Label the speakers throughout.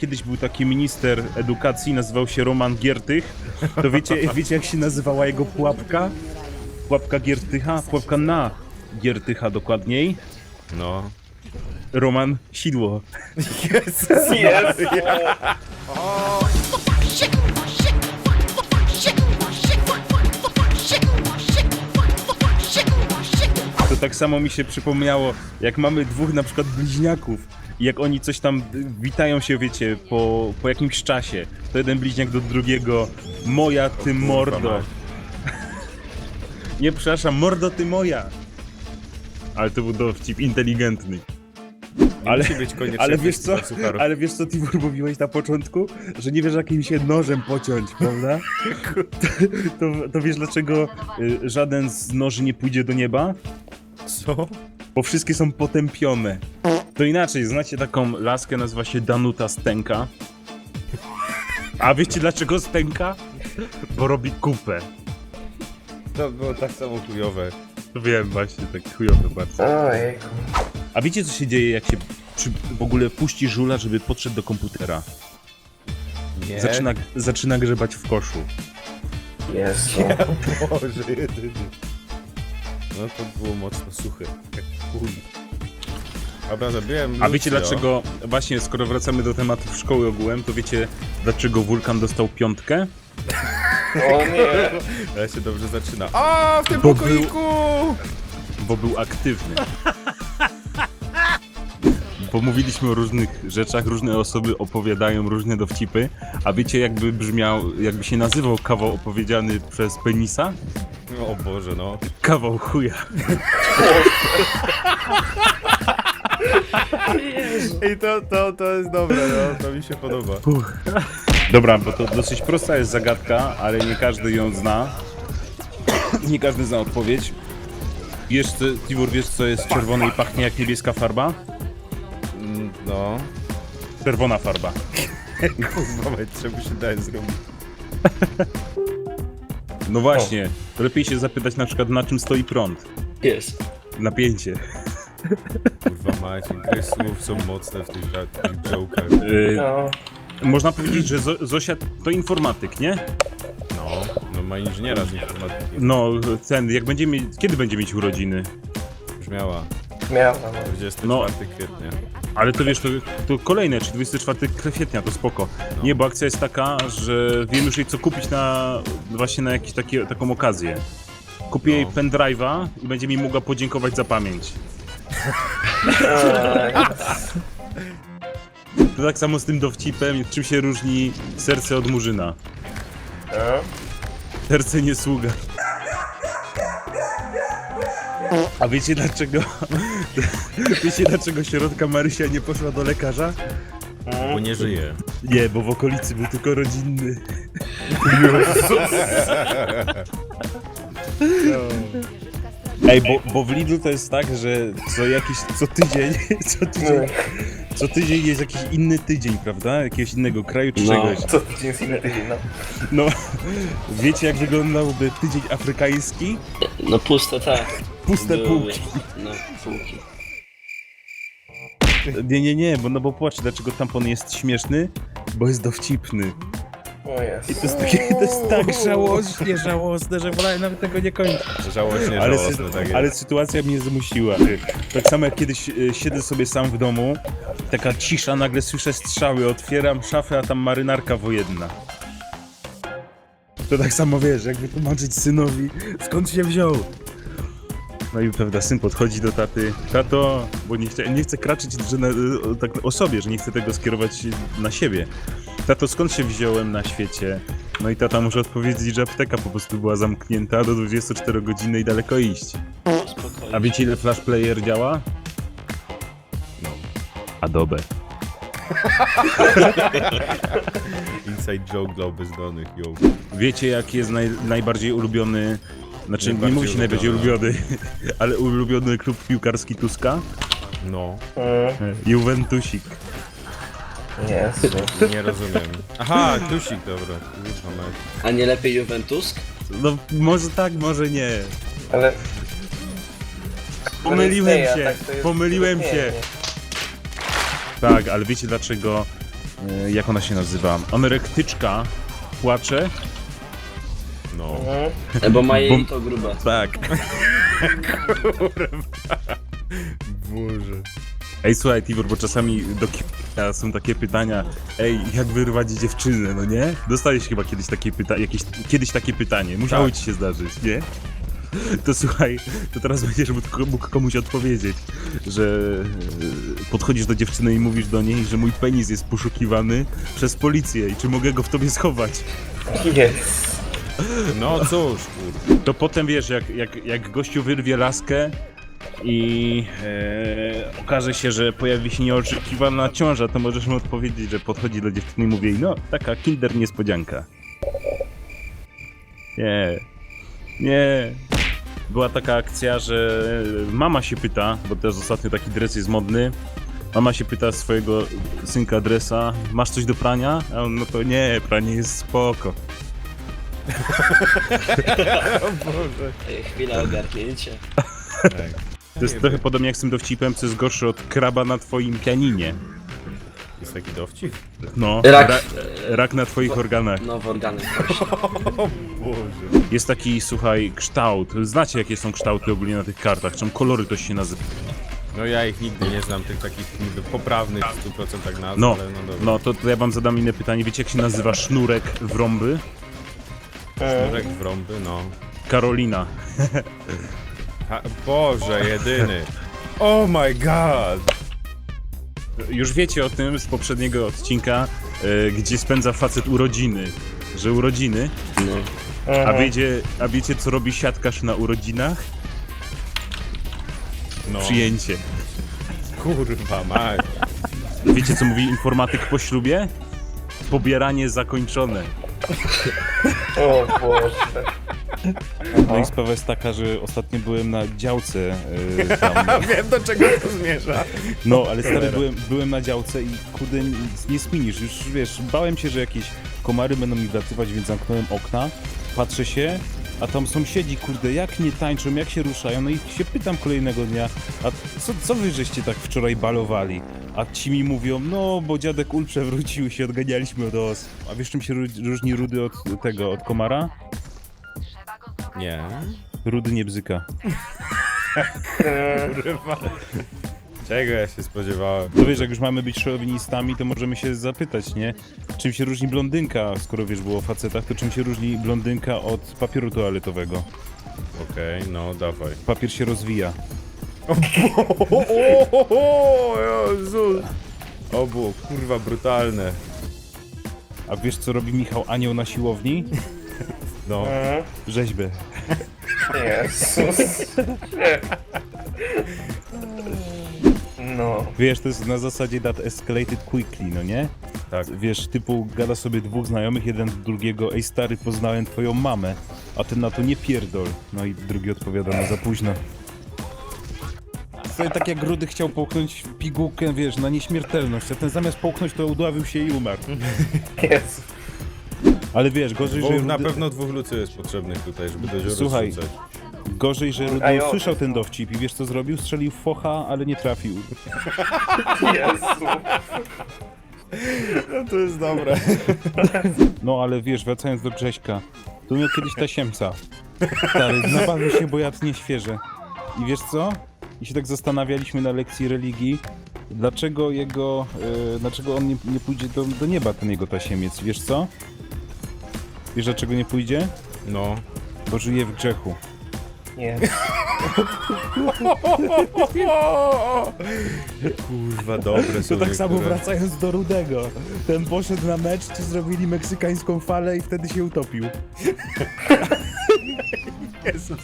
Speaker 1: Kiedyś był taki minister edukacji, nazywał się Roman Giertych. To wiecie, wiecie jak się nazywała jego pułapka? Pułapka Giertycha? Pułapka na Giertycha dokładniej.
Speaker 2: No.
Speaker 1: Roman Sidło. To tak samo mi się przypomniało, jak mamy dwóch na przykład bliźniaków jak oni coś tam witają się, wiecie, po, po jakimś czasie, to jeden bliźniak do drugiego, moja ty mordo.
Speaker 2: mać.
Speaker 1: Nie, przepraszam, mordo ty moja. Ale to był dowcip inteligentny. Ale,
Speaker 2: Musi być koniecznie
Speaker 1: ale wiesz co, ale wiesz co Tibor mówiłeś na początku? Że nie wiesz jakim się nożem pociąć, prawda? To, to, to wiesz dlaczego y, żaden z noży nie pójdzie do nieba?
Speaker 2: Co?
Speaker 1: Bo wszystkie są potępione. To inaczej, znacie taką laskę, nazywa się Danuta Stęka. A wiecie dlaczego Stęka? Bo robi kupę.
Speaker 2: To było tak samo chujowe.
Speaker 1: Wiem właśnie, tak chujowe bardzo.
Speaker 3: Ojejku.
Speaker 1: A wiecie co się dzieje, jak się przy, w ogóle puści żula, żeby podszedł do komputera?
Speaker 2: Nie.
Speaker 1: Zaczyna, zaczyna grzebać w koszu.
Speaker 3: Jezu.
Speaker 2: Boże, jedyny. No to było mocno suche. Jak chuj. Dobra, zabiłem
Speaker 1: A wiecie
Speaker 2: Lucio.
Speaker 1: dlaczego, właśnie skoro wracamy do tematów szkoły ogółem, to wiecie dlaczego wulkan dostał piątkę?
Speaker 3: O nie.
Speaker 2: Ale się dobrze zaczyna. A w tym
Speaker 1: Bo
Speaker 2: pokoiku!
Speaker 1: Bo był aktywny. Bo mówiliśmy o różnych rzeczach, różne osoby opowiadają różne dowcipy, a wiecie jakby brzmiał, jakby się nazywał kawał opowiedziany przez penisa?
Speaker 2: O Boże, no.
Speaker 1: Kawał chuja.
Speaker 2: I to, to, to jest dobre, no. To mi się podoba.
Speaker 1: Dobra, bo to dosyć prosta jest zagadka, ale nie każdy ją zna. Nie każdy zna odpowiedź. Wiesz, co, Tibur, wiesz co jest czerwone i pachnie jak niebieska farba?
Speaker 2: Mm, No.
Speaker 1: Czerwona farba.
Speaker 2: Kurwa, mać, czemu się daje zrobić?
Speaker 1: No właśnie, lepiej się zapytać na przykład na czym stoi prąd.
Speaker 3: Jest.
Speaker 1: Napięcie.
Speaker 2: Mać, gry słów są mocne w tych, tych joke'ach.
Speaker 1: Yy,
Speaker 3: No.
Speaker 1: można powiedzieć, że Zo- Zosia to informatyk, nie?
Speaker 2: No, no ma inżyniera z informatyki.
Speaker 1: No, ten, jak będzie mieć, kiedy będzie mieć urodziny?
Speaker 2: Już miała.
Speaker 3: Miała. no.
Speaker 2: 24
Speaker 1: No.
Speaker 2: kwietnia.
Speaker 1: Ale to wiesz, to, to kolejne, czy 24 kwietnia, to spoko. Nie, bo akcja jest taka, że wiem już jej co kupić na, właśnie na jakąś taką okazję. Kupię jej
Speaker 2: No.
Speaker 1: pendrive'a i będzie mi mogła podziękować za pamięć. To tak samo z tym dowcipem, czym się różni serce od murzyna.
Speaker 3: no.
Speaker 1: Serce nie sługa. A wiecie dlaczego? Wiecie dlaczego środka Marysia nie poszła do lekarza?
Speaker 2: Bo nie żyje.
Speaker 1: Nie, bo w okolicy był tylko rodzinny. Ej, bo, bo w Lidl to jest tak, że co jakiś, co tydzień, co tydzień, co tydzień jest jakiś inny tydzień, prawda? Jakiegoś innego kraju czy czegoś.
Speaker 3: Co tydzień jest inny tydzień, no.
Speaker 1: No, wiecie jak wyglądałby tydzień afrykański?
Speaker 4: No puste tak.
Speaker 1: Puste
Speaker 4: Były.
Speaker 1: półki.
Speaker 4: No, półki.
Speaker 1: Nie, nie, nie, bo no bo płacz, dlaczego tampon jest śmieszny? Bo jest dowcipny.
Speaker 3: O jest.
Speaker 1: I to jest, takie, to jest tak żałośnie żałosne, że wolałem nawet tego nie kończyć.
Speaker 2: Żałośnie
Speaker 1: Ale,
Speaker 2: żałosne,
Speaker 1: sy-
Speaker 2: tak jest.
Speaker 1: ale sytuacja mnie zmusiła. Tak samo jak kiedyś e, siedzę sobie sam w domu, taka cisza, nagle słyszę strzały, otwieram szafę, a tam marynarka wojenna. To tak samo wiesz, jak wytłumaczyć synowi, skąd się wziął. No i prawda, syn podchodzi do taty, tato, bo nie chce, nie chce kraczyć że na, o, tak o sobie, że nie chce tego skierować na siebie. Tato, skąd się wziąłem na świecie? No i tata może odpowiedzieć, że apteka po prostu była zamknięta do 24 godziny i daleko iść.
Speaker 4: Spokojnie.
Speaker 1: A wiecie ile flash player działa?
Speaker 2: No.
Speaker 1: Adobe.
Speaker 2: Inside joke dla bezdomnych, yo.
Speaker 1: Wiecie jaki jest naj, najbardziej ulubiony, znaczy nie
Speaker 2: Najbardziej
Speaker 1: mówi się najbardziej ulubiony, ale ulubiony klub piłkarski Tuska?
Speaker 2: No,
Speaker 3: Mm,
Speaker 1: Juventusik.
Speaker 3: Jezu.
Speaker 2: nie rozumiem. Aha, tusik, dobra. Kurwa mać.
Speaker 4: A nie lepiej Juventus?
Speaker 1: No może tak, może nie.
Speaker 3: Ale...
Speaker 1: Pomyliłem
Speaker 3: istnieje, a
Speaker 1: się,
Speaker 3: tak to jest
Speaker 1: pomyliłem się. Tak, ale wiecie dlaczego e, jak ona się nazywa? Ameryktyczka płacze.
Speaker 2: No.
Speaker 3: Mhm.
Speaker 4: E, Bo ma jej to grube.
Speaker 1: Tak.
Speaker 2: Boże.
Speaker 1: Ej, słuchaj, Tibor, bo czasami do k***a są takie pytania, ej, jak wyrwać dziewczynę, no nie? Dostałeś chyba kiedyś takie pytanie, jakieś, kiedyś takie pytanie, musiało
Speaker 2: Tak.
Speaker 1: ci się zdarzyć, nie? To słuchaj, to teraz będziesz mógł mógł komuś odpowiedzieć, że e, podchodzisz do dziewczyny i mówisz do niej, że mój penis jest poszukiwany przez policję i czy mogę go w tobie schować.
Speaker 3: Jest.
Speaker 2: No cóż, kurde.
Speaker 1: To potem wiesz, jak, jak, jak gościu wyrwie laskę i e, okaże się, że pojawi się nieoczekiwana ciąża, to możesz mu odpowiedzieć, że podchodzi do dziewczyny i mówi jej, no, taka kinder niespodzianka. Nie, nie. Była taka akcja, że mama się pyta, bo też ostatnio taki dres jest modny, mama się pyta swojego synka adresa, masz coś do prania? A on, no to nie, pranie jest spoko.
Speaker 4: Ej, Chwila ogarnięcia.
Speaker 2: Tak.
Speaker 1: To jest trochę podobnie jak z tym dowcipem, co jest gorsze od kraba na twoim pianinie.
Speaker 2: Jest taki dowcip?
Speaker 1: No,
Speaker 4: Rak.
Speaker 1: ra, rak na twoich organach.
Speaker 4: No w organach właśnie.
Speaker 2: Boże.
Speaker 1: Jest taki, słuchaj, kształt. Znacie jakie są kształty ogólnie na tych kartach, czym kolory to się nazywa.
Speaker 2: No ja ich nigdy nie znam, tych takich niby poprawnych w 100% nazw,
Speaker 1: No,
Speaker 2: ale no dobra.
Speaker 1: no to, to ja wam zadam inne pytanie. Wiecie jak się nazywa sznurek w rąby?
Speaker 2: Sznurek w rąby, no.
Speaker 1: Karolina.
Speaker 2: Ha, Boże, jedyny. Oh my god!
Speaker 1: Już wiecie o tym z poprzedniego odcinka, e, gdzie spędza facet urodziny. Że urodziny.
Speaker 4: No.
Speaker 1: A wiecie, a wiecie co robi siatkarz na urodzinach?
Speaker 2: No.
Speaker 1: Przyjęcie.
Speaker 2: Kurwa, mać.
Speaker 1: Wiecie co mówi informatyk po ślubie? Pobieranie zakończone.
Speaker 3: O Boże.
Speaker 1: No i sprawa jest taka, że ostatnio byłem na działce yy, tam.
Speaker 2: Wiem do czego to zmierza.
Speaker 1: No, ale stary, byłem, byłem na działce i kurde, nic nie spinisz. Już wiesz, bałem się, że jakieś komary będą mi wlatywać, więc zamknąłem okna, patrzę się, a tam sąsiedzi, kurde, jak nie tańczą, jak się ruszają, no i się pytam kolejnego dnia, a co, co wy żeście tak wczoraj balowali? A ci mi mówią, no, bo dziadek ul przewrócił i się odganialiśmy od os. A wiesz czym się różni rudy od tego, od komara?
Speaker 2: Nie.
Speaker 1: Rudy nie bzyka.
Speaker 2: Kurwa. Czego ja się spodziewałem?
Speaker 1: To wiesz, jak już mamy być szowinistami, to możemy się zapytać, nie? Czym się różni blondynka, skoro wiesz, było o facetach, to czym się różni blondynka od papieru toaletowego?
Speaker 2: Okej, no dawaj.
Speaker 1: Papier się rozwija.
Speaker 2: O, o, o, o Jezus. O, było kurwa brutalne.
Speaker 1: A wiesz, co robi Michał Anioł na siłowni?
Speaker 2: No.
Speaker 3: Mhm.
Speaker 1: Rzeźbę.
Speaker 3: Jezus. No.
Speaker 1: Wiesz, to jest na zasadzie that escalated quickly, no nie?
Speaker 2: Tak.
Speaker 1: Wiesz, typu gada sobie dwóch znajomych, jeden do drugiego, ej stary, poznałem twoją mamę, a ten na to nie pierdol. No i drugi odpowiada, no za późno. Sobie tak jak Rudy chciał połknąć pigułkę, wiesz, na nieśmiertelność, a ten zamiast połknąć to udławił się i umarł.
Speaker 3: Jezu.
Speaker 1: Ale wiesz, gorzej, że
Speaker 2: Bo na pewno dwóch lucy jest potrzebnych tutaj, żeby do dziury
Speaker 1: Słuchaj. gorzej, że Rudy usłyszał ten dowcip i wiesz co zrobił? Strzelił w focha, ale nie trafił.
Speaker 3: Jezu.
Speaker 2: No to jest dobre.
Speaker 1: No ale wiesz, wracając do Grześka, to miał kiedyś tasiemca. Stary, nabawił się, bo jadł nieświeże. I wiesz co? I się tak zastanawialiśmy na lekcji religii, dlaczego jego, e, dlaczego on nie, nie pójdzie do, do nieba, ten jego tasiemiec. Wiesz co? Wiesz dlaczego nie pójdzie?
Speaker 2: No.
Speaker 1: Bo żyje w grzechu.
Speaker 3: Jezu.
Speaker 2: Kurwa, dobre są
Speaker 1: To tak samo
Speaker 2: niektóre.
Speaker 1: wracając do Rudego. Ten poszedł na mecz, ci zrobili meksykańską falę i wtedy się utopił.
Speaker 2: Jezus.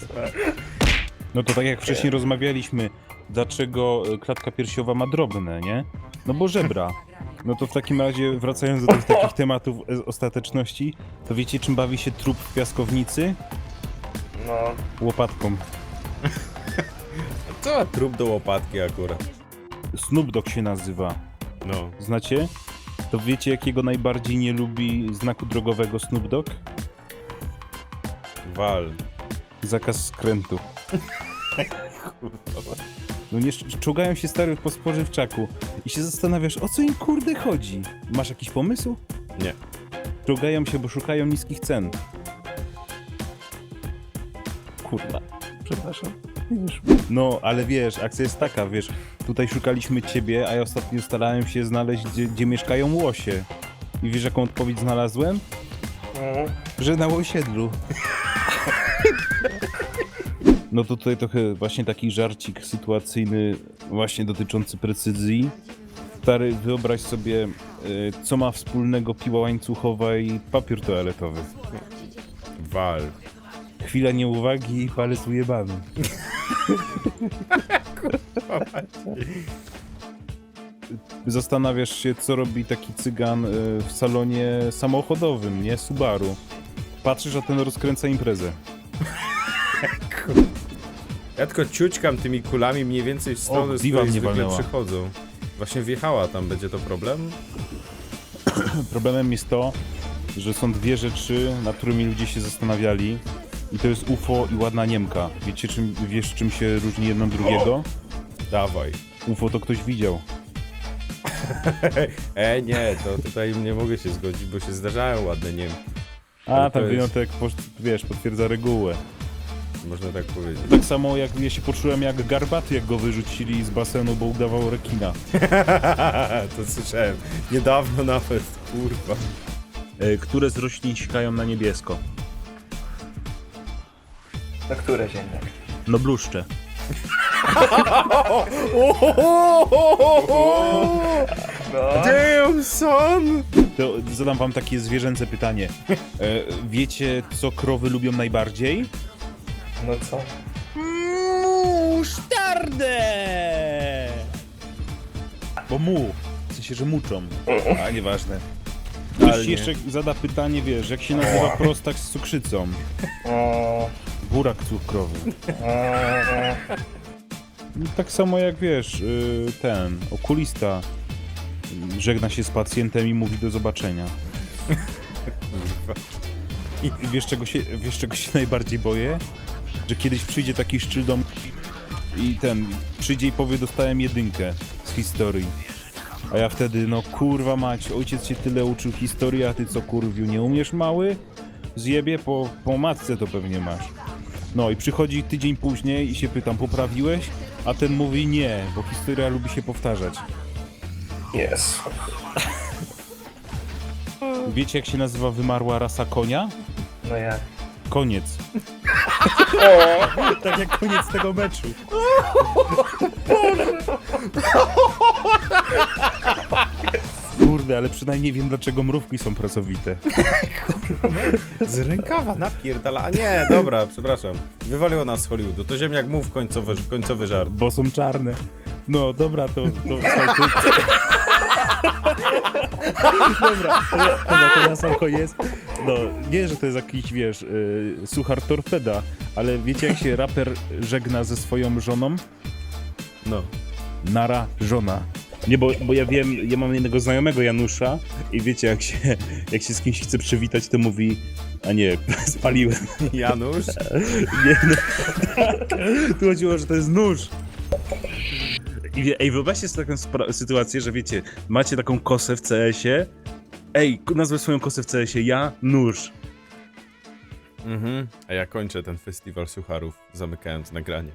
Speaker 1: No to tak jak wcześniej rozmawialiśmy, dlaczego e, klatka piersiowa ma drobne, nie? No bo żebra. No to w takim razie, wracając do tych takich tematów e, ostateczności, to wiecie czym bawi się trup w piaskownicy?
Speaker 3: No.
Speaker 1: Łopatką.
Speaker 2: Co ma trup do łopatki akurat?
Speaker 1: Snoop Dogg się nazywa.
Speaker 2: No.
Speaker 1: Znacie? To wiecie jakiego najbardziej nie lubi znaku drogowego Snoop Dogg?
Speaker 2: Wal.
Speaker 1: Zakaz skrętu. No nie czołgają się stary po spożywczaku i się zastanawiasz, o co im kurde chodzi. Masz jakiś pomysł?
Speaker 2: Nie.
Speaker 1: Czołgają się, bo szukają niskich cen. Kurwa, przepraszam. No, ale wiesz, akcja jest taka, wiesz, tutaj szukaliśmy ciebie, a ja ostatnio starałem się znaleźć, gdzie, gdzie mieszkają łosie. I wiesz, jaką odpowiedź znalazłem?
Speaker 3: Mhm.
Speaker 1: Że na osiedlu. No to tutaj trochę właśnie taki żarcik sytuacyjny, właśnie dotyczący precyzji. Stary, wyobraź sobie, e, co ma wspólnego piła łańcuchowa i papier toaletowy.
Speaker 2: Wal.
Speaker 1: Chwila nieuwagi i palec ujebany. Zastanawiasz się, co robi taki cygan e, w salonie samochodowym, nie? Subaru. Patrzysz, a ten rozkręca imprezę.
Speaker 2: Ja tylko ciućkam tymi kulami mniej więcej w stronę,
Speaker 1: O,
Speaker 2: z której
Speaker 1: mnie
Speaker 2: zwykle
Speaker 1: walnęła.
Speaker 2: przychodzą. Właśnie wjechała tam, będzie to problem?
Speaker 1: Problemem jest to, że są dwie rzeczy, nad którymi ludzie się zastanawiali. I to jest UFO i ładna Niemka. Wiecie, czym, wiesz, czym się różni jedno od drugiego?
Speaker 2: Dawaj.
Speaker 1: UFO to ktoś widział.
Speaker 2: E, nie, to tutaj nie mogę się zgodzić, bo się zdarzają ładne nie
Speaker 1: A,
Speaker 2: Ale to
Speaker 1: tam
Speaker 2: jest-
Speaker 1: wyjątek, wiesz, potwierdza regułę.
Speaker 2: Można tak powiedzieć.
Speaker 1: Tak samo jak ja się poczułem jak garbaty, jak go wyrzucili z basenu, bo udawał rekina.
Speaker 2: to słyszałem. Niedawno nawet, kurwa.
Speaker 1: E, Które z roślin sikają na niebiesko?
Speaker 3: Na które ziemniak?
Speaker 1: No bluszcze.
Speaker 3: No.
Speaker 2: Damn, son!
Speaker 1: To zadam wam takie zwierzęce pytanie. E, wiecie, co krowy lubią najbardziej?
Speaker 3: No co?
Speaker 1: Musztardę! Bo mu. W sensie, że muczą. A nieważne. Ktoś jeszcze zada pytanie, wiesz, jak się nazywa prostak z cukrzycą? Burak cukrowy. No, Tak samo jak wiesz, y, ten okulista y, żegna się z pacjentem i mówi do zobaczenia. I wiesz czego się, wiesz czego się najbardziej boję? Że kiedyś przyjdzie taki szczyl do mnie i ten, przyjdzie i powie dostałem jedynkę z historii. A ja wtedy, no kurwa mać, ojciec cię tyle uczył historii, a ty co kurwiu, nie umiesz mały? Zjebie, po, po matce to pewnie masz. No i przychodzi tydzień później i się pytam, poprawiłeś? A ten mówi nie, bo historia lubi się powtarzać.
Speaker 3: Jezu.
Speaker 1: Wiecie jak się nazywa wymarła rasa konia?
Speaker 3: No jak?
Speaker 1: Koniec. tak jak koniec tego meczu. Kurde, ale przynajmniej wiem dlaczego mrówki są pracowite.
Speaker 2: Z rękawa napierdala. A nie, dobra, przepraszam. Wywaliło nas z Hollywoodu. To ziemniak mów końcowy, końcowy żart.
Speaker 1: Bo są czarne. No dobra, to... to, słuchaj, to... dobra, to, dobra, to ja sam koniec. No, nie, że to jest jakiś, wiesz, y, suchar torpeda, ale wiecie jak się raper żegna ze swoją żoną?
Speaker 2: No.
Speaker 1: Nara żona. Nie, bo, bo ja wiem, ja mam jednego znajomego Janusza i wiecie, jak się, jak się z kimś chce przywitać, to mówi, a nie, spaliłem.
Speaker 2: Janusz?
Speaker 1: Nie, no, tak. Tu chodziło, że to jest nóż. I Ej, wyobraźcie sobie taką sytuację, że wiecie, macie taką kosę w CS-ie. Ej, nazwę swoją kosę w CS-ie, ja, nóż.
Speaker 2: Mhm. A ja kończę ten festiwal sucharów, zamykając nagranie.